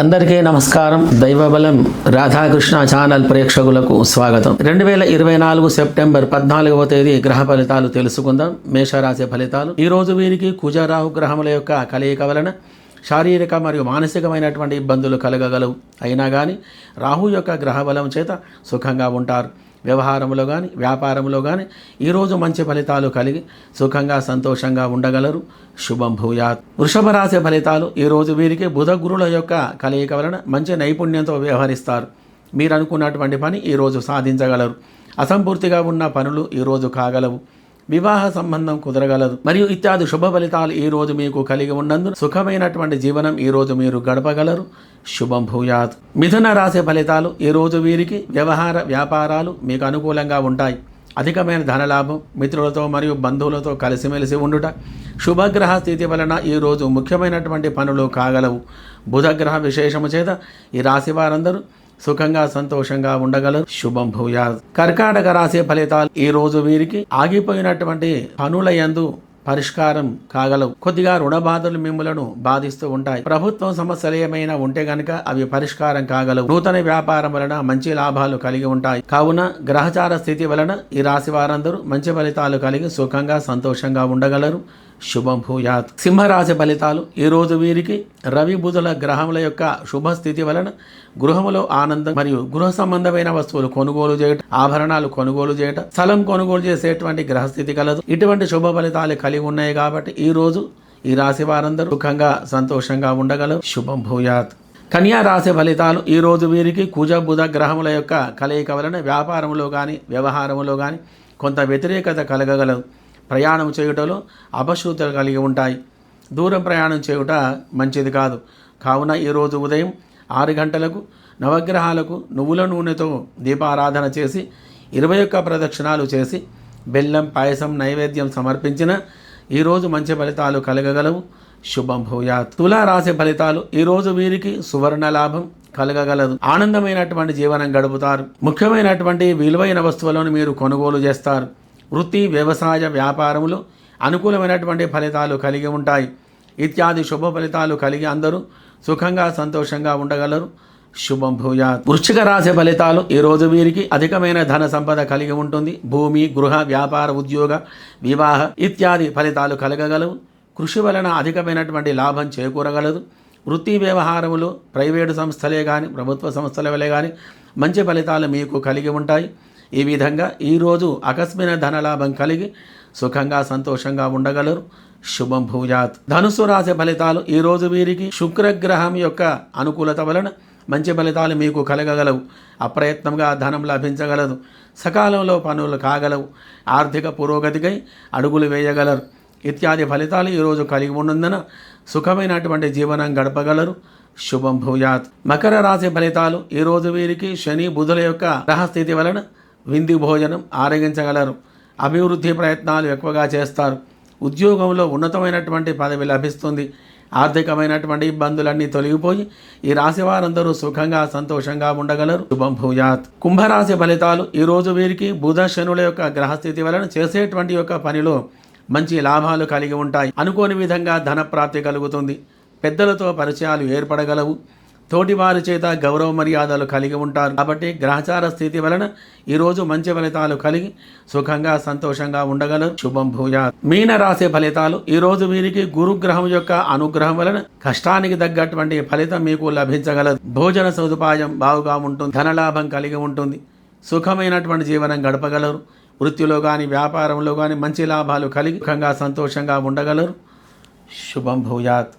అందరికీ నమస్కారం. దైవబలం రాధాకృష్ణ ఛానల్ ప్రేక్షకులకు స్వాగతం. రెండు వేల ఇరవై నాలుగు సెప్టెంబర్ పద్నాలుగవ తేదీ గ్రహ ఫలితాలు తెలుసుకుందాం. మేషరాశి ఫలితాలు. ఈ రోజు వీరికి కుజరాహు గ్రహముల యొక్క కలయిక వలన శారీరక మరియు మానసికమైనటువంటి ఇబ్బందులు కలగగలవు. అయినా కానీ రాహు యొక్క గ్రహ బలం చేత సుఖంగా ఉంటారు. వ్యవహారంలో కానీ వ్యాపారంలో కానీ ఈరోజు మంచి ఫలితాలు కలిగి సుఖంగా సంతోషంగా ఉండగలరు. శుభం భూయాత్. వృషభ రాశి ఫలితాలు ఈరోజు వీరికి బుధ గురుల యొక్క కలయిక వలన మంచి నైపుణ్యంతో వ్యవహరిస్తారు. మీరు అనుకున్నటువంటి పని ఈరోజు సాధించగలరు. అసంపూర్తిగా ఉన్న పనులు ఈరోజు కాగలవు. వివాహ సంబంధం కుదరగలదు. మరియు ఇత్యాది శుభ ఫలితాలు ఈ రోజు మీకు కలిగి ఉన్నందున సుఖమైనటువంటి జీవనం ఈ రోజు మీరు గడపగలరు. శుభం భూయాత్. మిథున రాశి ఫలితాలు ఈ రోజు వీరికి వ్యవహార వ్యాపారాలు మీకు అనుకూలంగా ఉంటాయి. అధికమైన ధనలాభం మిత్రులతో మరియు బంధువులతో కలిసిమెలిసి ఉండుట. శుభగ్రహ స్థితి వలన ఈరోజు ముఖ్యమైనటువంటి పనులు కాగలవు. బుధగ్రహ విశేషము చేత ఈ రాశి వారందరూ సుఖంగా సంతోషంగా ఉండగలరు. శుభం భూయా కర్కాటక రాశి ఫలితాలు ఈ రోజు వీరికి ఆగిపోయినటువంటి పనుల యందు పరిష్కారం కాగలవు. కొద్దిగా రుణ బాధలు మిమ్మలను బాధిస్తూ ఉంటాయి. ప్రభుత్వం సమస్యలు ఏమైనా ఉంటే గనక అవి పరిష్కారం కాగలవు. నూతన వ్యాపారం వలన మంచి లాభాలు కలిగి ఉంటాయి. కావున గ్రహచార స్థితి వలన ఈ రాశి వారందరూ మంచి ఫలితాలు కలిగి సుఖంగా సంతోషంగా ఉండగలరు. శుభం భూయాత్ సింహరాశి ఫలితాలు ఈరోజు వీరికి రవి బుధుల గ్రహముల యొక్క శుభస్థితి వలన గృహములో ఆనందం మరియు గృహ సంబంధమైన వస్తువులు కొనుగోలు చేయటం ఆభరణాలు కొనుగోలు చేయటం స్థలం కొనుగోలు చేసేటువంటి గ్రహస్థితి కలదు. ఇటువంటి శుభ ఫలితాలు కలిగి ఉన్నాయి కాబట్టి ఈ రోజు ఈ రాశి వారందరూ సుఖంగా సంతోషంగా ఉండగలరు. శుభం భూయాత్ కన్యా రాశి ఫలితాలు. ఈ రోజు వీరికి కుజ బుధ గ్రహముల యొక్క కలయిక వలన వ్యాపారములో కానీ వ్యవహారములో కానీ కొంత వ్యతిరేకత కలగగలదు. ప్రయాణం చేయుటలో అపశృతులు కలిగి ఉంటాయి. దూరం ప్రయాణం చేయుట మంచిది కాదు. కావున ఈరోజు ఉదయం ఆరు గంటలకు నవగ్రహాలకు నువ్వుల నూనెతో దీపారాధన చేసి ఇరవై ఒక్క ప్రదక్షిణాలు చేసి బెల్లం పాయసం నైవేద్యం సమర్పించిన ఈరోజు మంచి ఫలితాలు కలగగలవు. శుభం భూయా. తులా రాసే ఫలితాలు ఈరోజు వీరికి సువర్ణ లాభం కలగగలదు. ఆనందమైనటువంటి జీవనం గడుపుతారు. ముఖ్యమైనటువంటి విలువైన వస్తువులను మీరు కొనుగోలు చేస్తారు. వృత్తి వ్యవసాయ వ్యాపారములు అనుకూలమైనటువంటి ఫలితాలు కలిగి ఉంటాయి. ఇత్యాది శుభ ఫలితాలు కలిగి అందరూ సుఖంగా సంతోషంగా ఉండగలరు. శుభం భూయా వృశ్చిక రాశి ఫలితాలు ఈరోజు వీరికి అధికమైన ధన సంపద కలిగి ఉంటుంది. భూమి గృహ వ్యాపార ఉద్యోగ వివాహ ఇత్యాది ఫలితాలు కలగగలవు. కృషి వలన అధికమైనటువంటి లాభం చేకూరగలదు. వృత్తి వ్యవహారములు ప్రైవేటు సంస్థలే కానీ ప్రభుత్వ సంస్థల వలె కానీ మంచి ఫలితాలు మీకు కలిగి ఉంటాయి. ఈ విధంగా ఈరోజు అకస్మిన ధనలాభం కలిగి సుఖంగా సంతోషంగా ఉండగలరు. శుభం భూజాత్ ధనుసు రాశి ఫలితాలు ఈరోజు వీరికి శుక్రగ్రహం యొక్క అనుకూలత వలన మంచి ఫలితాలు మీకు కలగగలవు. అప్రయత్నంగా ధనం లభించగలదు. సకాలంలో పనులు కాగలవు. ఆర్థిక పురోగతికై అడుగులు వేయగలరు. ఇత్యాది ఫలితాలు ఈరోజు కలిగి ఉన్నందున సుఖమైనటువంటి జీవనం గడపగలరు. శుభం భూయాత్. మకర రాశి ఫలితాలు ఈరోజు వీరికి శని బుధుల యొక్క గ్రహస్థితి వలన విందు భోజనం ఆరగించగలరు. అభివృద్ధి ప్రయత్నాలు ఎక్కువగా చేస్తారు. ఉద్యోగంలో ఉన్నతమైనటువంటి పదవి లభిస్తుంది. ఆర్థికమైనటువంటి ఇబ్బందులన్నీ తొలగిపోయి ఈ రాశి వారందరూ సుఖంగా సంతోషంగా ఉండగలరు. శుభం భూయాత్. కుంభరాశి ఫలితాలు ఈరోజు వీరికి బుధ శనుల యొక్క గ్రహస్థితి వలన చేసేటువంటి యొక్క పనిలో మంచి లాభాలు కలిగి ఉంటాయి. అనుకోని విధంగా ధన ప్రాప్తి కలుగుతుంది. పెద్దలతో పరిచయాలు ఏర్పడగలవు. తోటి వారి చేత గౌరవ మర్యాదలు కలిగి ఉంటారు. కాబట్టి గ్రహచార స్థితి వలన ఈరోజు మంచి ఫలితాలు కలిగి సుఖంగా సంతోషంగా ఉండగలరు. శుభం భూయా మీన రాసే ఫలితాలు ఈరోజు వీరికి గురుగ్రహం యొక్క అనుగ్రహం వలన కష్టానికి తగ్గటువంటి ఫలితం మీకు లభించగలదు. భోజన సదుపాయం బాగుగా ఉంటుంది. ధనలాభం కలిగి ఉంటుంది. సుఖమైనటువంటి జీవనం గడపగలరు. వృత్తిలో కానీ వ్యాపారంలో కానీ మంచి లాభాలు కలిగి సుఖంగా సంతోషంగా ఉండగలరు. శుభం భూయాత్.